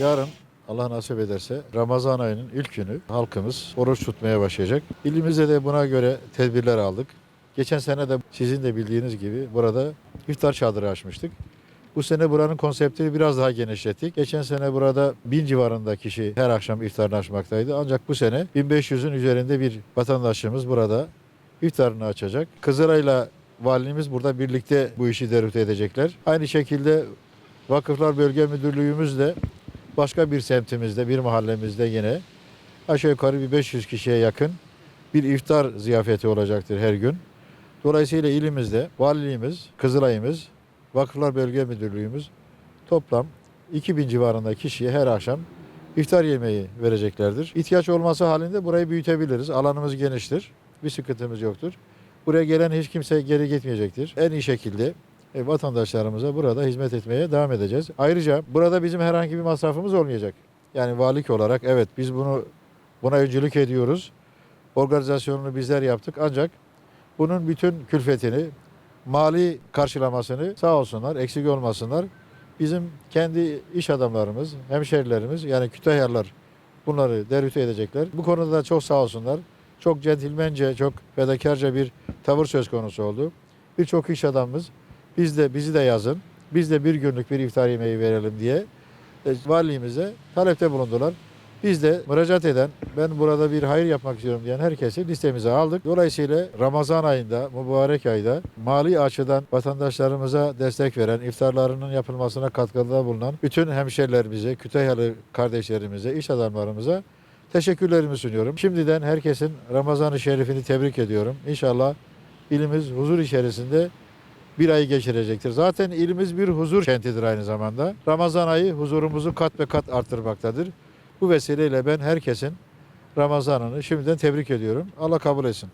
Yarın Allah nasip ederse Ramazan ayının ilk günü halkımız oruç tutmaya başlayacak. İlimizde de buna göre tedbirler aldık. Geçen sene de sizin de bildiğiniz gibi burada iftar çadırı açmıştık. Bu sene buranın konseptini biraz daha genişlettik. Geçen sene burada bin civarında kişi her akşam iftarını açmaktaydı. Ancak bu sene 1500'ün üzerinde bir vatandaşımız burada iftarını açacak. Kızılay'la valimiz burada birlikte bu işi derüte edecekler. Aynı şekilde Vakıflar Bölge Müdürlüğümüz de başka bir semtimizde, bir mahallemizde yine aşağı yukarı bir 500 kişiye yakın bir iftar ziyafeti olacaktır her gün. Dolayısıyla ilimizde valiliğimiz, Kızılay'ımız, Vakıflar Bölge Müdürlüğümüz toplam 2000 civarında kişiye her akşam iftar yemeği vereceklerdir. İhtiyaç olması halinde burayı büyütebiliriz. Alanımız geniştir. Bir sıkıntımız yoktur. Buraya gelen hiç kimse geri gitmeyecektir. En iyi şekilde e, vatandaşlarımıza burada hizmet etmeye devam edeceğiz. Ayrıca burada bizim herhangi bir masrafımız olmayacak. Yani valilik olarak evet biz bunu buna öncülük ediyoruz. Organizasyonunu bizler yaptık ancak bunun bütün külfetini, mali karşılamasını sağ olsunlar, eksik olmasınlar. Bizim kendi iş adamlarımız, hemşerilerimiz yani Kütahyalılar bunları derüte edecekler. Bu konuda da çok sağ olsunlar. Çok centilmence, çok fedakarca bir tavır söz konusu oldu. Birçok iş adamımız biz de bizi de yazın, biz de bir günlük bir iftar yemeği verelim diye e, valiliğimize talepte bulundular. Biz de müracaat eden, ben burada bir hayır yapmak istiyorum diyen herkesi listemize aldık. Dolayısıyla Ramazan ayında, mübarek ayda mali açıdan vatandaşlarımıza destek veren, iftarlarının yapılmasına katkıda bulunan bütün hemşerilerimize, Kütahyalı kardeşlerimize, iş adamlarımıza teşekkürlerimi sunuyorum. Şimdiden herkesin Ramazan-ı Şerifini tebrik ediyorum. İnşallah ilimiz huzur içerisinde bir ay geçirecektir. Zaten ilimiz bir huzur kentidir aynı zamanda. Ramazan ayı huzurumuzu kat ve kat arttırmaktadır. Bu vesileyle ben herkesin Ramazan'ını şimdiden tebrik ediyorum. Allah kabul etsin.